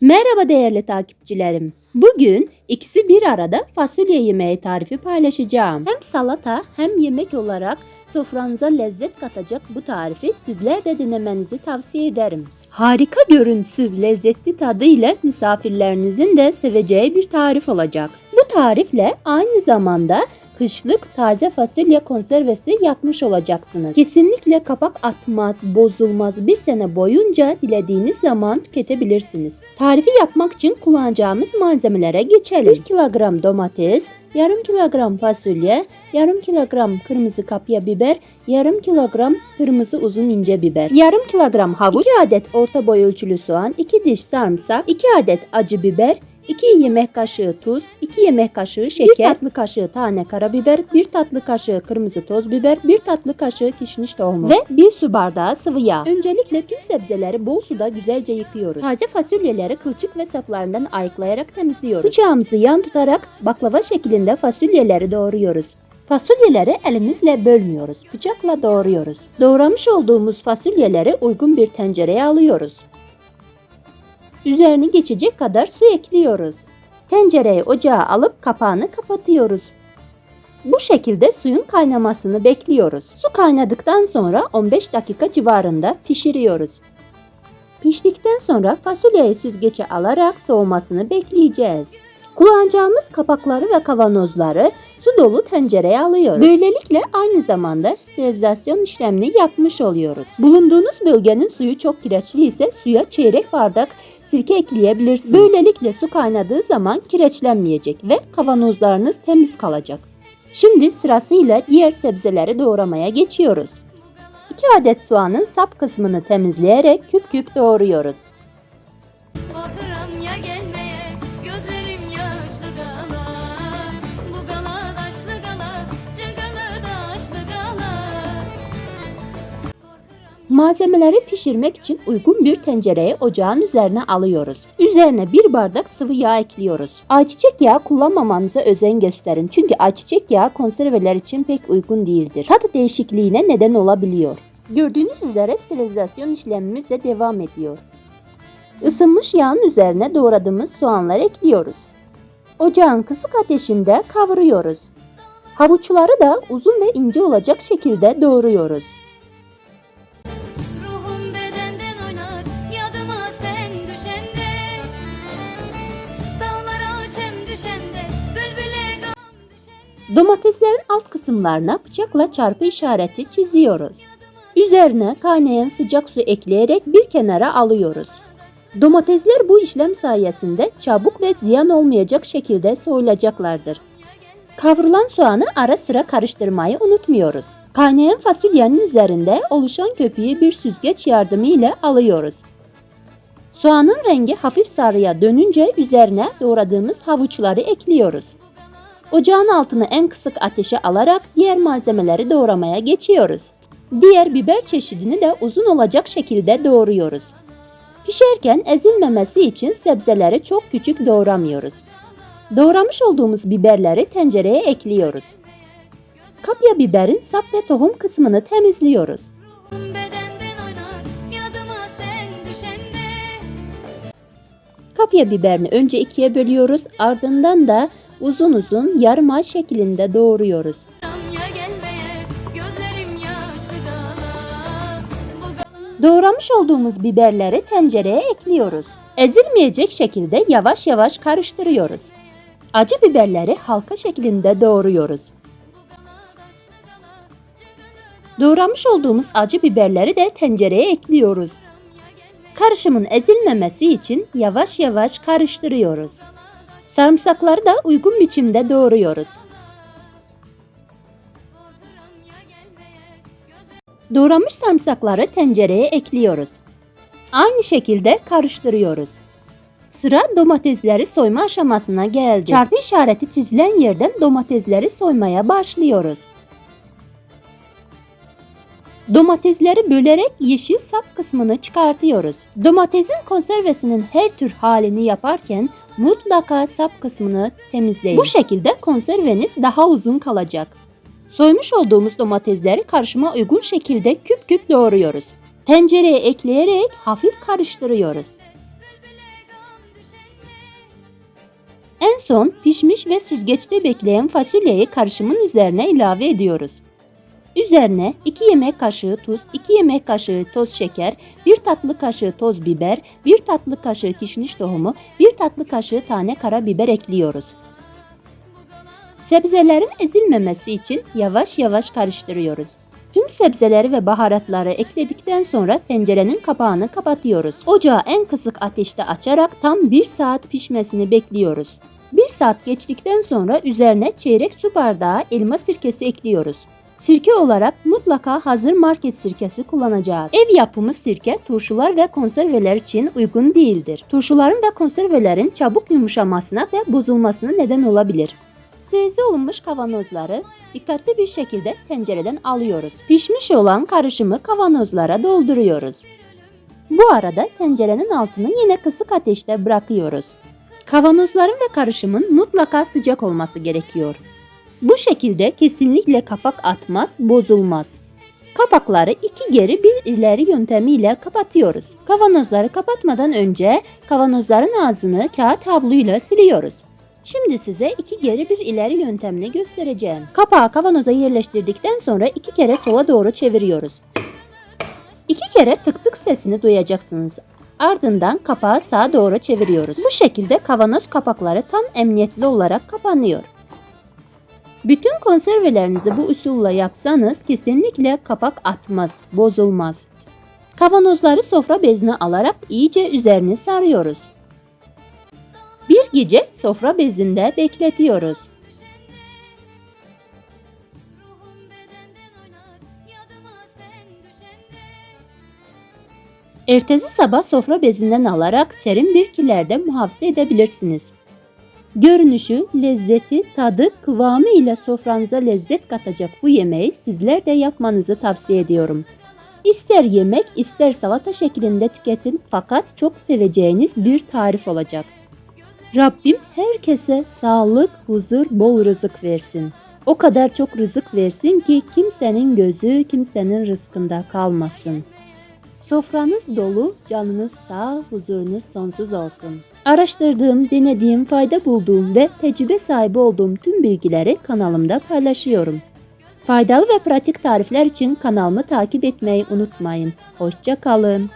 Merhaba değerli takipçilerim. Bugün ikisi bir arada fasulye yemeği tarifi paylaşacağım. Hem salata hem yemek olarak sofranıza lezzet katacak bu tarifi sizler de denemenizi tavsiye ederim. Harika görüntüsü, lezzetli tadı ile misafirlerinizin de seveceği bir tarif olacak. Bu tarifle aynı zamanda kışlık taze fasulye konservesi yapmış olacaksınız. Kesinlikle kapak atmaz, bozulmaz. Bir sene boyunca dilediğiniz zaman tüketebilirsiniz. Tarifi yapmak için kullanacağımız malzemelere geçelim. 1 kilogram domates, yarım kilogram fasulye, yarım kilogram kırmızı kapya biber, yarım kilogram kırmızı uzun ince biber, yarım kilogram havuç, 2 adet orta boy ölçülü soğan, 2 diş sarımsak, 2 adet acı biber, 2 yemek kaşığı tuz, 2 yemek kaşığı şeker, 1 tatlı kaşığı tane karabiber, 1 tatlı kaşığı kırmızı toz biber, 1 tatlı kaşığı kişniş tohumu ve 1 su bardağı sıvı yağ. Öncelikle tüm sebzeleri bol suda güzelce yıkıyoruz. Taze fasulyeleri kılçık ve saplarından ayıklayarak temizliyoruz. Bıçağımızı yan tutarak baklava şeklinde fasulyeleri doğruyoruz. Fasulyeleri elimizle bölmüyoruz. Bıçakla doğruyoruz. Doğramış olduğumuz fasulyeleri uygun bir tencereye alıyoruz. Üzerini geçecek kadar su ekliyoruz. Tencereyi ocağa alıp kapağını kapatıyoruz. Bu şekilde suyun kaynamasını bekliyoruz. Su kaynadıktan sonra 15 dakika civarında pişiriyoruz. Piştikten sonra fasulyeyi süzgece alarak soğumasını bekleyeceğiz. Kullanacağımız kapakları ve kavanozları su dolu tencereye alıyoruz. Böylelikle aynı zamanda sterilizasyon işlemini yapmış oluyoruz. Bulunduğunuz bölgenin suyu çok kireçli ise suya çeyrek bardak sirke ekleyebilirsiniz. Böylelikle su kaynadığı zaman kireçlenmeyecek ve kavanozlarınız temiz kalacak. Şimdi sırasıyla diğer sebzeleri doğramaya geçiyoruz. 2 adet soğanın sap kısmını temizleyerek küp küp doğruyoruz. Malzemeleri pişirmek için uygun bir tencereye ocağın üzerine alıyoruz. Üzerine bir bardak sıvı yağ ekliyoruz. Ayçiçek yağı kullanmamanıza özen gösterin. Çünkü ayçiçek yağı konserveler için pek uygun değildir. Tat değişikliğine neden olabiliyor. Gördüğünüz üzere sterilizasyon işlemimiz de devam ediyor. Isınmış yağın üzerine doğradığımız soğanları ekliyoruz. Ocağın kısık ateşinde kavuruyoruz. Havuçları da uzun ve ince olacak şekilde doğruyoruz. Domateslerin alt kısımlarına bıçakla çarpı işareti çiziyoruz. Üzerine kaynayan sıcak su ekleyerek bir kenara alıyoruz. Domatesler bu işlem sayesinde çabuk ve ziyan olmayacak şekilde soyulacaklardır. Kavrulan soğanı ara sıra karıştırmayı unutmuyoruz. Kaynayan fasulyenin üzerinde oluşan köpüğü bir süzgeç yardımıyla alıyoruz. Soğanın rengi hafif sarıya dönünce üzerine doğradığımız havuçları ekliyoruz. Ocağın altını en kısık ateşe alarak diğer malzemeleri doğramaya geçiyoruz. Diğer biber çeşidini de uzun olacak şekilde doğruyoruz. Pişerken ezilmemesi için sebzeleri çok küçük doğramıyoruz. Doğramış olduğumuz biberleri tencereye ekliyoruz. Kapya biberin sap ve tohum kısmını temizliyoruz. Kapya biberini önce ikiye bölüyoruz ardından da uzun uzun yarım şeklinde doğruyoruz. Doğramış olduğumuz biberleri tencereye ekliyoruz. Ezilmeyecek şekilde yavaş yavaş karıştırıyoruz. Acı biberleri halka şeklinde doğruyoruz. Doğramış olduğumuz acı biberleri de tencereye ekliyoruz. Karışımın ezilmemesi için yavaş yavaş karıştırıyoruz. Sarımsakları da uygun biçimde doğruyoruz. Doğramış sarımsakları tencereye ekliyoruz. Aynı şekilde karıştırıyoruz. Sıra domatesleri soyma aşamasına geldi. Çarpı işareti çizilen yerden domatesleri soymaya başlıyoruz. Domatesleri bölerek yeşil sap kısmını çıkartıyoruz. Domatesin konservesinin her tür halini yaparken mutlaka sap kısmını temizleyin. Bu şekilde konserveniz daha uzun kalacak. Soymuş olduğumuz domatesleri karışıma uygun şekilde küp küp doğruyoruz. Tencereye ekleyerek hafif karıştırıyoruz. son pişmiş ve süzgeçte bekleyen fasulyeyi karışımın üzerine ilave ediyoruz. Üzerine 2 yemek kaşığı tuz, 2 yemek kaşığı toz şeker, 1 tatlı kaşığı toz biber, 1 tatlı kaşığı kişniş tohumu, 1 tatlı kaşığı tane karabiber ekliyoruz. Sebzelerin ezilmemesi için yavaş yavaş karıştırıyoruz. Tüm sebzeleri ve baharatları ekledikten sonra tencerenin kapağını kapatıyoruz. Ocağı en kısık ateşte açarak tam 1 saat pişmesini bekliyoruz. 1 saat geçtikten sonra üzerine çeyrek su bardağı elma sirkesi ekliyoruz. Sirke olarak mutlaka hazır market sirkesi kullanacağız. Ev yapımı sirke turşular ve konserveler için uygun değildir. Turşuların ve konservelerin çabuk yumuşamasına ve bozulmasına neden olabilir. Seze olunmuş kavanozları dikkatli bir şekilde tencereden alıyoruz. Pişmiş olan karışımı kavanozlara dolduruyoruz. Bu arada tencerenin altını yine kısık ateşte bırakıyoruz. Kavanozların ve karışımın mutlaka sıcak olması gerekiyor. Bu şekilde kesinlikle kapak atmaz, bozulmaz. Kapakları iki geri bir ileri yöntemiyle kapatıyoruz. Kavanozları kapatmadan önce kavanozların ağzını kağıt havluyla siliyoruz. Şimdi size iki geri bir ileri yöntemini göstereceğim. Kapağı kavanoza yerleştirdikten sonra iki kere sola doğru çeviriyoruz. İki kere tık tık sesini duyacaksınız. Ardından kapağı sağa doğru çeviriyoruz. Bu şekilde kavanoz kapakları tam emniyetli olarak kapanıyor. Bütün konservelerinizi bu usulla yapsanız kesinlikle kapak atmaz, bozulmaz. Kavanozları sofra bezine alarak iyice üzerini sarıyoruz. Bir gece sofra bezinde bekletiyoruz. Ertesi sabah sofra bezinden alarak serin bir kilerde muhafaza edebilirsiniz. Görünüşü, lezzeti, tadı, kıvamı ile sofranıza lezzet katacak bu yemeği sizler de yapmanızı tavsiye ediyorum. İster yemek ister salata şeklinde tüketin fakat çok seveceğiniz bir tarif olacak. Rabbim herkese sağlık, huzur, bol rızık versin. O kadar çok rızık versin ki kimsenin gözü kimsenin rızkında kalmasın. Sofranız dolu, canınız sağ, huzurunuz sonsuz olsun. Araştırdığım, denediğim, fayda bulduğum ve tecrübe sahibi olduğum tüm bilgileri kanalımda paylaşıyorum. Faydalı ve pratik tarifler için kanalımı takip etmeyi unutmayın. Hoşça kalın.